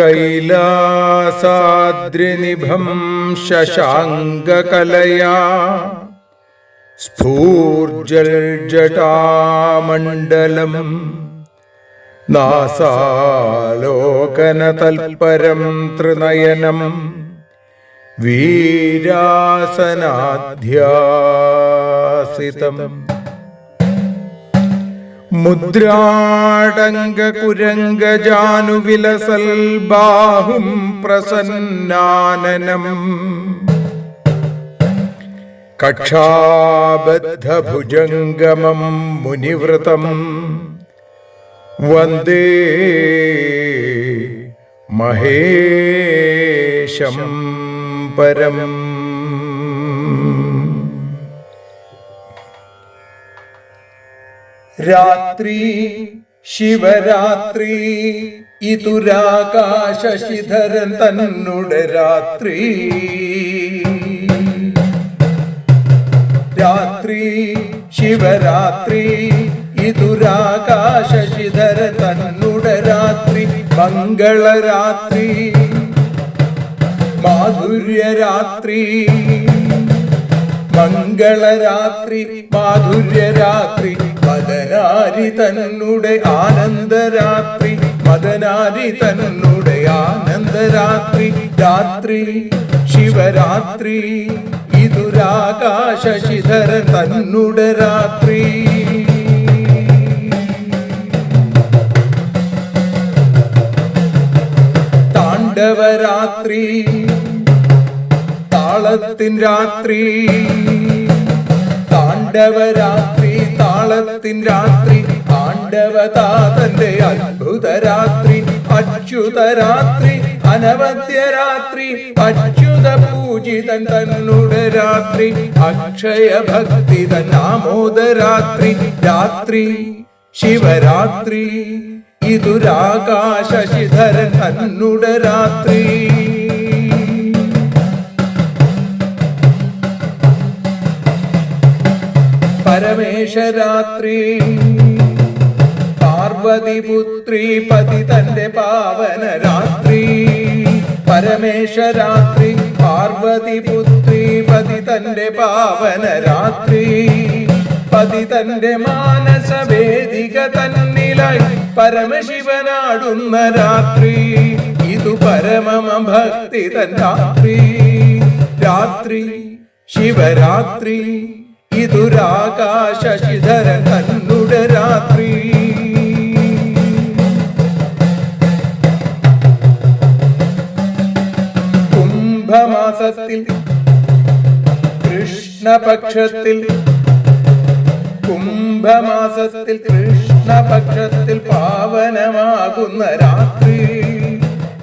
കൈലാസാദ്രിനിഭം ശശാംഗകലയാ സ്ഫൂർജൽജടാമണ്ഡലം നാസാലോകനതൽപരം തൃനയനം വീരാസനാധ്യാസിതം. മുദ്രാടങ്കകുരംഗജാനുവിലസൽ ബാഹും പ്രസന്നാനനം. കക്ഷാബദ്ധഭുജംഗമം മുനിവ്രതം. വന്ദേ മഹേശം പരം. രാത്രി ശിവരാത്രി ഇതുരാകാശിധരൻ തന്നുടെ രാത്രി. രാത്രി ശിവരാത്രി ഇതുരാകാശിധര തന്നുടെ രാത്രി. മംഗളരാത്രി മാധുര്യരാത്രി മംഗളരാത്രി മാധുര്യരാത്രി. മദനാരി തന്നുടെ ആനന്ദരാത്രി മദനാരി തന്നുടെ ആനന്ദരാത്രി രാത്രി ശിവരാത്രി ഇതുരാകാശ ശിധര രാത്രി. താണ്ഡവരാത്രി താളത്തിൻ രാത്രി താണ്ഡവരാത്രി താളത്തിൻ രാത്രി പാണ്ഡവതാതന്റെ അത്ഭുത രാത്രി അച്യുത രാത്രി അനവധ്യ രാത്രി അച്യുത പൂജിതൻ തന്നുടെ രാത്രി അക്ഷയ ഭക്തി തന്നാമോദ രാത്രി രാത്രി ശിവരാത്രി ഇതുരാകാശ ശിധരൻ തന്നുടെ രാത്രി. പരമേശരാത്രി പാർവതിപുത്രി പതി തന്റെ പാവന രാത്രി പരമേശരാത്രി പാർവതിപുത്രി പതി തന്റെ പാവന രാത്രി പതി തന്റെ മാനസ വേദിക തന്നിലായി പരമശിവനാടുന്ന രാത്രി. ഇതു പരമമ ഭക്തി തൻ രാത്രി. രാത്രി ശിവരാത്രി. ഇതുരാകാശ ശിധര രാത്രി. കുംഭമാസത്തിൽ കൃഷ്ണപക്ഷത്തിൽ കുംഭമാസത്തിൽ കൃഷ്ണപക്ഷത്തിൽ പാവനമാകുന്ന രാത്രി.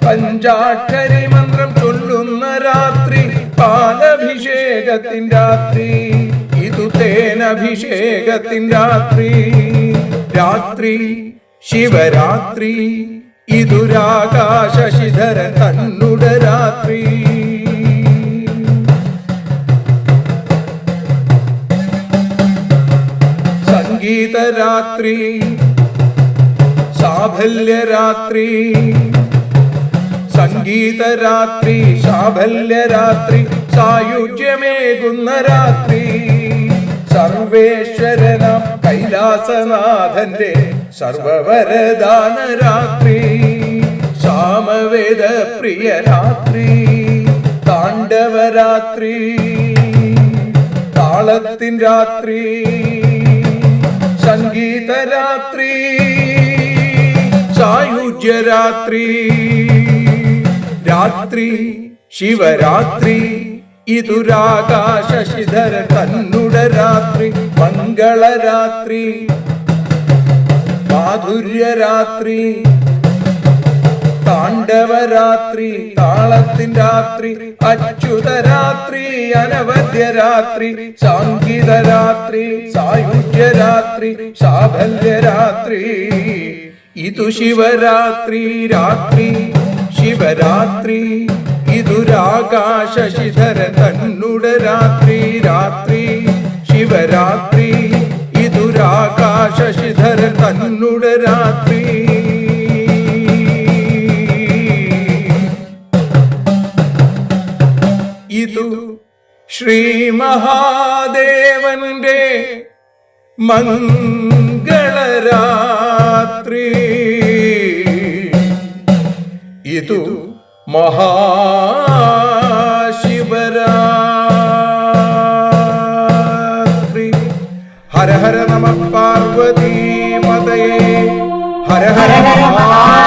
പഞ്ചാക്ഷരി മന്ത്രം ചൊല്ലുന്ന രാത്രി പാലഭിഷേകത്തിൻ രാത്രി. തേനഭിഷേകത്തിൻ രാത്രി രാത്രി ശിവരാത്രി ഇതുരാകാശ രാത്രി സംഗീത രാത്രി. സംഗീതരാത്രി സാഫല്യരാത്രി സംഗീതരാത്രി സാഫല്യരാത്രി സായുജ്യമേകുന്ന രാത്രി. സർവേശ്വരന കൈലാസനാഥന്റെ സർവവരദാന രാത്രി ശ്യാമവേദ പ്രിയ രാത്രി താണ്ഡവരാത്രി താളത്തിൻ രാത്രി സംഗീതരാത്രി സായുജ്യരാത്രി രാത്രി രാത്രി ശിവരാത്രി ഇതുരാകാശശിധര ശിധര തന്നുട രാത്രി മംഗളരാത്രി മാധുര്യരാത്രി താണ്ഡവരാത്രി താളത്തിൻ രാത്രി അച്യുതരാത്രി അനവധ്യരാത്രി സാങ്കിതരാത്രി സായുധ്യരാത്രി രാത്രി സായുജ്യ രാത്രി സാഫല്യ രാത്രി ഇതു ശിവരാത്രി രാത്രി ശിവരാത്രി ഇതുരാകാശ ശിഖര തന്നുട രാത്രി രാത്രി ശിവരാത്രി ഇതുരാകാശ ശിധര തന്നുട രാത്രി. ഇതു ശ്രീ മഹാദേവന്റെ മംഗളരാത്രി. ഇതു മഹാശിവരാത്രി ഹര ഹര നമ പാർവതീ മതയേ. ഹര ഹര മഹാ